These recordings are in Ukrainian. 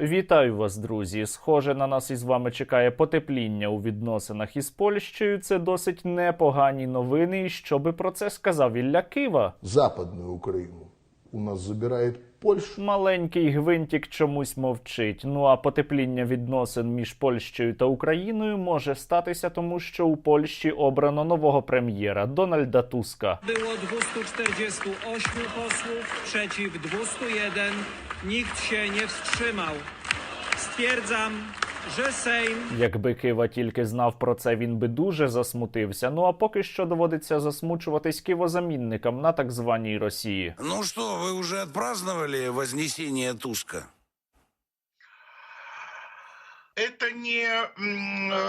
Вітаю вас, друзі. Схоже, на нас із вами чекає потепління у відносинах із Польщею. Це досить непогані новини. І що би про це сказав Ілля Кива? Западную Украину у нас забирает Польша. Маленький гвинтік чомусь мовчить. Ну а потепління відносин між Польщею та Україною може статися, тому що у Польщі обрано нового прем'єра Дональда Туска. Było 248 posłów, przeciw 201. Nikt się nie wstrzymał. Stwierdzam, że Sejm Якби Кива тільки знав про це, він би дуже засмутився. Ну а поки що доводиться засмучуватись кивозамінникам на так званій Росії. Ну що, ви вже отпраздновали вознесение Туска? Это не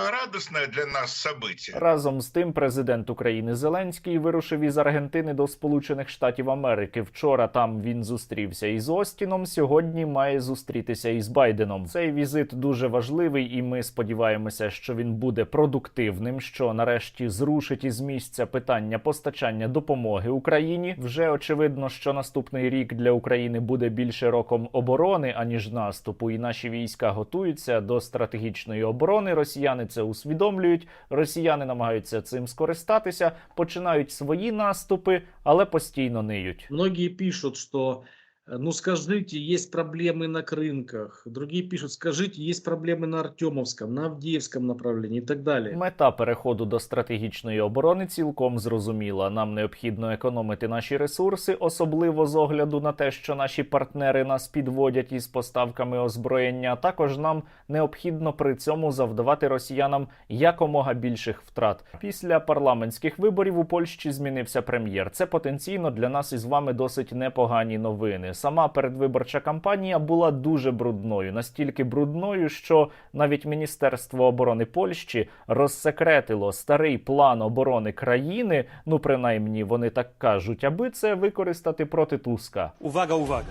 радостное для нас событие. Разом з тим, президент України Зеленський вирушив із Аргентини до Сполучених Штатів Америки. Вчора там він зустрівся із Остіном. Сьогодні має зустрітися із Байденом. Цей візит дуже важливий, і ми сподіваємося, що він буде продуктивним. Що нарешті зрушить із місця питання постачання допомоги Україні. Вже очевидно, що наступний рік для України буде більше роком оборони аніж наступу, і наші війська готуються до стратегічної оборони. Росіяни це усвідомлюють. Росіяни намагаються цим скористатися, починають свої наступи, але постійно ниють. Многие пишут, что э, ну скажите, есть проблемы на рынках. Другие пишут, скажите, есть проблемы на Артемовском, на Авдеевском направлении и так далее. Мета переходу до стратегічної оборони цілком зрозуміла. Нам необхідно економити наші ресурси, особливо з огляду на те, що наші партнери нас підводять із поставками озброєння. А також нам необхідно при цьому завдавати росіянам якомога більших втрат. Після парламентських виборів у Польщі змінився прем'єр. Це потенційно для нас із вами досить непогані новини. Сама передвиборча кампанія була дуже брудною, настільки брудною, що навіть Міністерство оборони Польщі розсекретило старий план оборони країни. Ну принаймні вони так кажуть, аби це використати проти Туска. Увага, увага!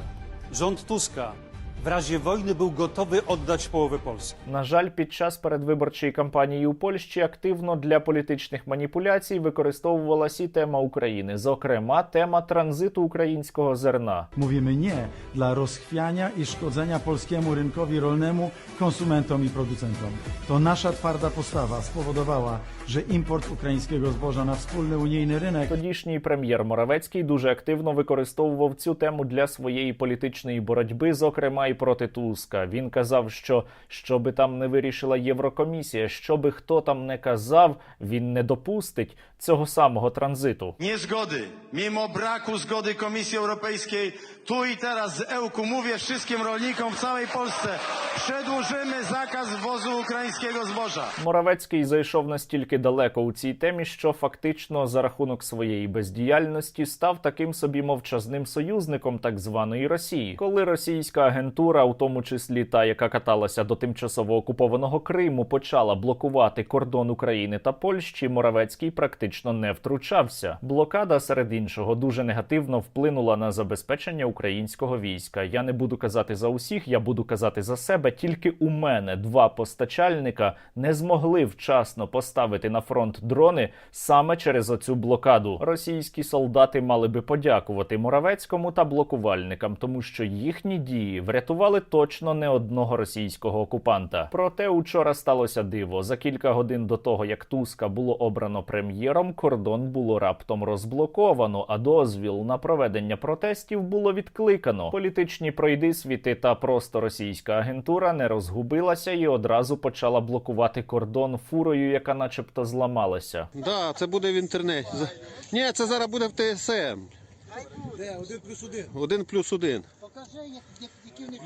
Rząd Tuska w razie wojny był gotowy oddać połowę Polski. На жаль, під час передвиборчої кампанії у Польщі активно для політичних маніпуляцій використовувалася і тема України, зокрема тема транзиту українського зерна. Mówimy nie dla rozchwiania i szkodzenia polskiemu rynkowi rolnemu, konsumentom i producentom. To nasza twarda postawa spowodowała, że import ukraińskiego zboża na wspólny unijny rynek Тодішній прем'єр Моравецький дуже активно використовував цю тему для своєї політичної боротьби, зокрема і проти Туска. Він казав, що що би там не вирішила Єврокомісія, що би хто там не казав, він не допустить цього самого транзиту. niezgody, mimo braku zgody Komisji Europejskiej, tu i teraz z Ełku mówię wszystkim rolnikom w całej Polsce, przedłużymy zakaz wwozu ukraińskiego zboża. Моравецький зайшов настільки далеко у цій темі, що фактично за рахунок своєї бездіяльності став таким собі мовчазним союзником так званої Росії, коли російська агентура, у тому числі та, яка каталася до тимчасово окупованого Криму, почала блокувати кордон України та Польщі. Моравецький практично не втручався. Блокада серед іншого дуже негативно вплинула на забезпечення українського війська. Я не буду казати за усіх, я буду казати за себе. Тільки у мене два постачальника не змогли вчасно поставити на фронт дрони саме через оцю блокаду. Російські солдати мали би подякувати Моравецькому та блокувальникам, тому що їхні дії врятували точно не одного російського окупанта. Проте учора сталося диво. За кілька годин до того, як Туска було обрано прем'єром, кордон було раптом розблоковано, а дозвіл на проведення протестів було відкликано. Політичні пройдисвіти та просто російська агентура не розгубилася і одразу почала блокувати кордон фурою, яка, начебто, зламалася. Да, це буде в інтернеті. Ні, це зараз буде в ТСМ. Один плюс один. Один плюс один.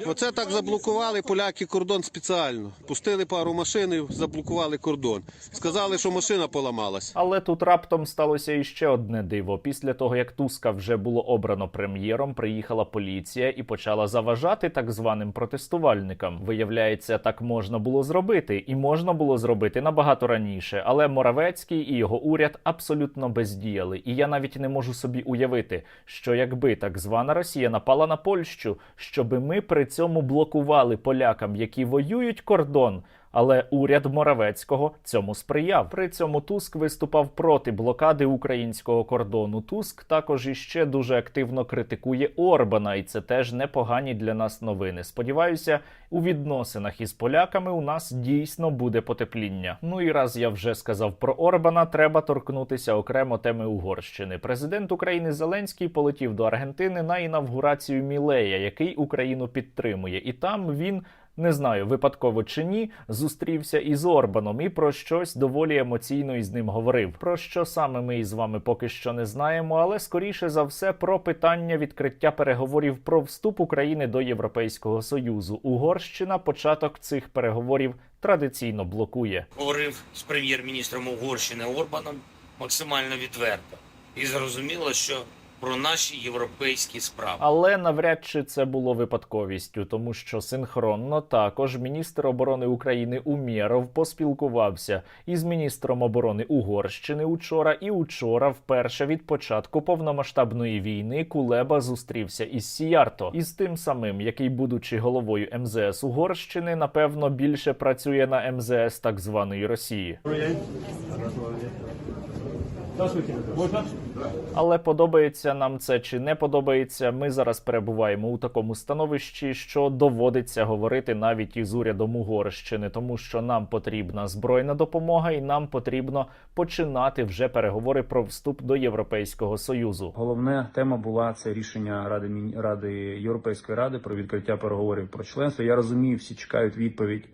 Оце так заблокували поляки кордон спеціально. Пустили пару машин і заблокували кордон. Сказали, що машина поламалась. Але тут раптом сталося іще одне диво. Після того, як Туска вже було обрано прем'єром, приїхала поліція і почала заважати так званим протестувальникам. Виявляється, так можна було зробити, і можна було зробити набагато раніше. Але Моравецький і його уряд абсолютно бездіяли. І я навіть не можу собі уявити, що якби так звана Росія напала на Польщу, щоби ми при цьому блокували полякам, які воюють кордон. Але уряд Моравецького цьому сприяв. При цьому Туск виступав проти блокади українського кордону. Туск також іще дуже активно критикує Орбана, і це теж непогані для нас новини. Сподіваюся, у відносинах із поляками у нас дійсно буде потепління. Ну і раз я вже сказав про Орбана, треба торкнутися окремо теми Угорщини. Президент України Зеленський полетів до Аргентини на інавгурацію Мілея, який Україну підтримує, і там він. Не знаю, випадково чи ні, зустрівся із Орбаном і про щось доволі емоційно із ним говорив. Про що саме ми із вами поки що не знаємо, але скоріше за все про питання відкриття переговорів про вступ України до Європейського союзу. Угорщина початок цих переговорів традиційно блокує. говорив з прем'єр-міністром Угорщини Орбаном максимально відверто і зрозуміло, що про наші європейські справи. Але навряд чи це було випадковістю, тому що синхронно також міністр оборони України Умєров поспілкувався із міністром оборони Угорщини учора, і учора, вперше від початку повномасштабної війни, Кулеба зустрівся із Сіярто, із тим самим, який, будучи головою МЗС Угорщини, напевно більше працює на МЗС так званої Росії. Але подобається нам це чи не подобається. Ми зараз перебуваємо у такому становищі, що доводиться говорити навіть із урядом Угорщини, тому що нам потрібна збройна допомога, і нам потрібно починати вже переговори про вступ до Європейського союзу. Головна тема була це рішення Ради Мін- Ради Європейської ради про відкриття переговорів про членство. Я розумію, всі чекають відповідь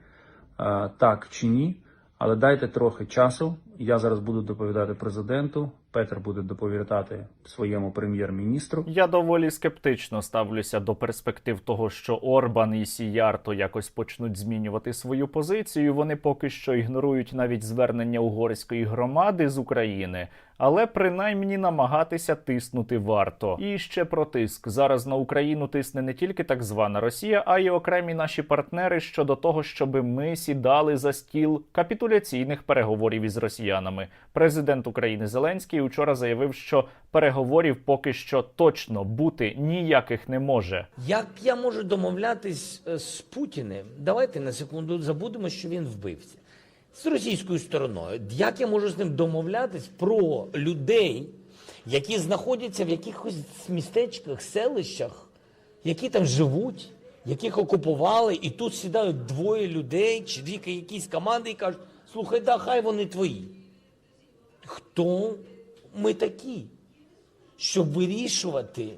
е, так чи ні. Але дайте трохи часу. Я зараз буду доповідати президенту. Петр буде доповідати своєму прем'єр-міністру. Я доволі скептично ставлюся до перспектив того, що Орбан і Сіярто якось почнуть змінювати свою позицію. Вони поки що ігнорують навіть звернення угорської громади з України, але принаймні намагатися тиснути варто. І ще про тиск зараз на Україну тисне не тільки так звана Росія, а й окремі наші партнери щодо того, щоб ми сідали за стіл капітуляційних переговорів із росіянами. Президент України Зеленський учора заявив, що переговорів поки що точно бути ніяких не може. Як я можу домовлятись е, з Путіним? Давайте на секунду забудемо, що він вбивця. З російською стороною. Як я можу з ним домовлятись про людей, які знаходяться в якихось містечках, селищах, які там живуть, яких окупували, і тут сідають двоє людей чи дві якісь команди і кажуть: слухай, да, хай вони твої. Хто ми такі, щоб вирішувати,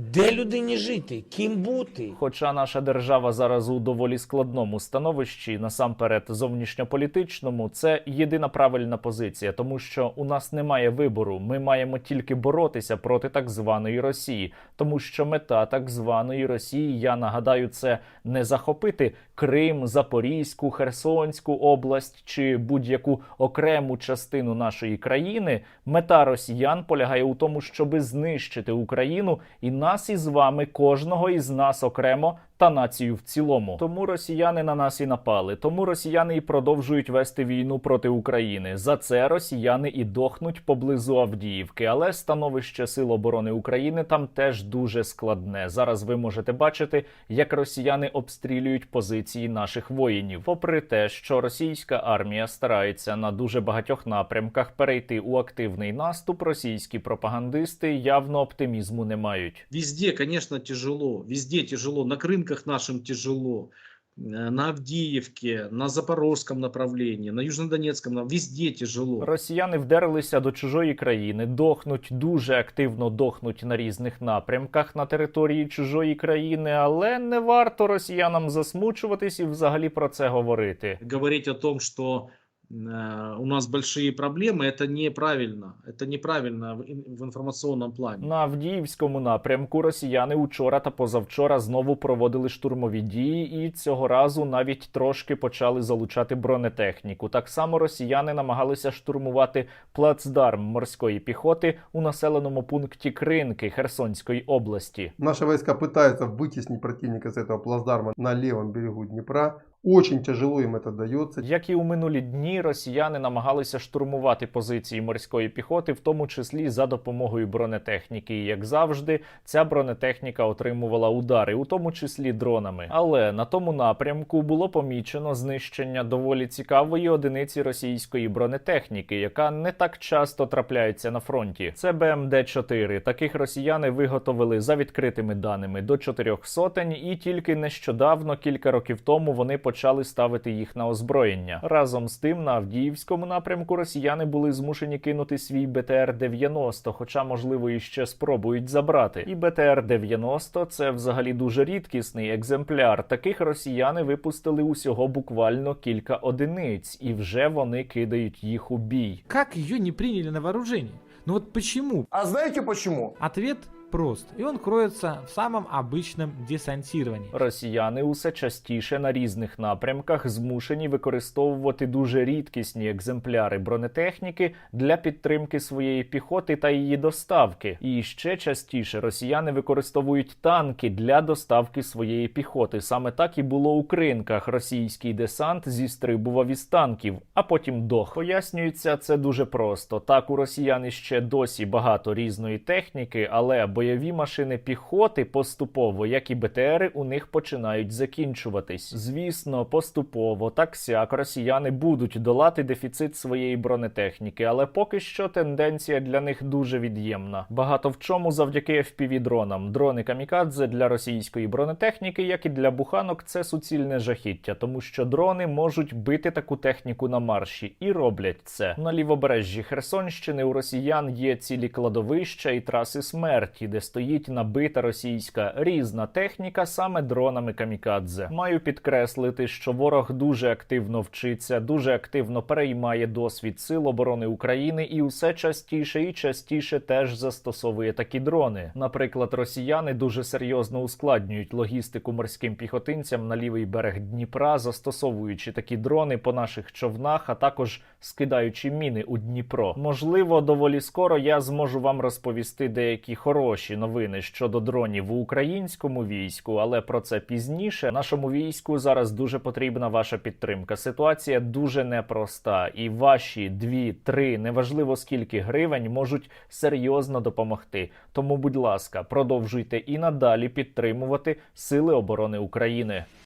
де людині жити, ким бути? Хоча наша держава зараз у доволі складному становищі, насамперед зовнішньополітичному, це єдина правильна позиція, тому що у нас немає вибору. Ми маємо тільки боротися проти так званої Росії, тому що мета так званої Росії, я нагадаю, це не захопити Крим, Запорізьку, Херсонську область чи будь-яку окрему частину нашої країни. Мета росіян полягає у тому, щоби знищити Україну і нас із вами, кожного із нас окремо. Та націю в цілому, тому росіяни на нас і напали. Тому росіяни і продовжують вести війну проти України. За це росіяни і дохнуть поблизу Авдіївки. Але становище сил оборони України там теж дуже складне. Зараз ви можете бачити, як росіяни обстрілюють позиції наших воїнів. Попри те, що російська армія старається на дуже багатьох напрямках перейти у активний наступ, російські пропагандисти явно оптимізму не мають. Везде, конечно, тяжело. Везде тяжело. На рынках нашим тяжело. Э, На Авдеевке, на Запорожском направлении, на Южнодонецком, на- везде тяжело. Росіяни вдерлися до чужої країни, дохнуть дуже активно дохнуть на різних напрямках на території чужої країни, але не варто росіянам засмучуватись і взагалі про це говорити. Говорить о том, что э, у нас большие проблемы, это неправильно. Это неправильно в, ин- в информационном плане. На Авдіївському напрямку росіяни учора та позавчора знову проводили штурмові дії, і цього разу навіть трошки почали залучати бронетехніку. Так само росіяни намагалися штурмувати плацдарм морської піхоти у населеному пункті Кринки Херсонської області. Наши войска пытаются вытеснить противника с этого плацдарма на левом берегу Днепра. Очень тяжело им это дается. Як і у минулі дні, росіяни намагалися штурмувати позиції морської піхоти, в тому числі за допомогою бронетехніки. І як завжди, ця бронетехніка отримувала удари, у тому числі дронами. Але на тому напрямку було помічено знищення доволі цікавої одиниці російської бронетехніки, яка не так часто трапляється на фронті. Це БМД 4 Таких росіяни виготовили за відкритими даними до чотирьох сотень, і тільки нещодавно, кілька років тому, вони почали ставити їх на озброєння. Разом з тим, на Авдіївському напрямку росіяни були змушені кинути свій БТР-90, хоча, можливо, і ще спробують забрати. І БТР-90 – це взагалі дуже рідкісний екземпляр. Таких росіяни випустили усього буквально кілька одиниць, і вже вони кидають їх у бій. Как ее не приняли на вооружение? Ну вот почему? А знаете почему? Ответ прост. И он кроется в самом обычном десантировании. Росіяни усе частіше на різних напрямках змушені використовувати дуже рідкісні екземпляри бронетехніки для підтримки своєї піхоти та її доставки. І ще частіше росіяни використовують танки для доставки своєї піхоти. Саме так і було у кринках. Російський десант зістрибував із танків, а потім дох. Пояснюється це дуже просто. Так у росіян іще досі багато різної техніки, але бойові машини піхоти поступово, як і БТРи, у них починають закінчуватись. Звісно, поступово так сяк росіяни будуть долати дефіцит своєї бронетехніки, але поки що тенденція для них дуже від'ємна. Багато в чому завдяки fpv дронам. Дрони камікадзе для російської бронетехніки, як і для буханок, це суцільне жахіття, тому що дрони можуть бити таку техніку на марші і роблять це. На лівобережжі Херсонщини у росіян є цілі кладовища і траси смерті, де стоїть набита російська різна техніка саме дронами камікадзе. Маю підкреслити, що ворог дуже активно вчиться, дуже активно переймає досвід сил оборони України і усе частіше і частіше теж застосовує такі дрони. Наприклад, росіяни дуже серйозно ускладнюють логістику морським піхотинцям на лівий берег Дніпра, застосовуючи такі дрони по наших човнах, а також скидаючи міни у Дніпро. Можливо, доволі скоро я зможу вам розповісти деякі хороші новини щодо дронів у українському війську, але про це пізніше. Нашому війську зараз дуже потрібна ваша підтримка. Ситуація дуже непроста, і ваші дві-три, неважливо скільки гривень, можуть серйозно допомогти. Тому, будь ласка, продовжуйте і надалі підтримувати Сили оборони України.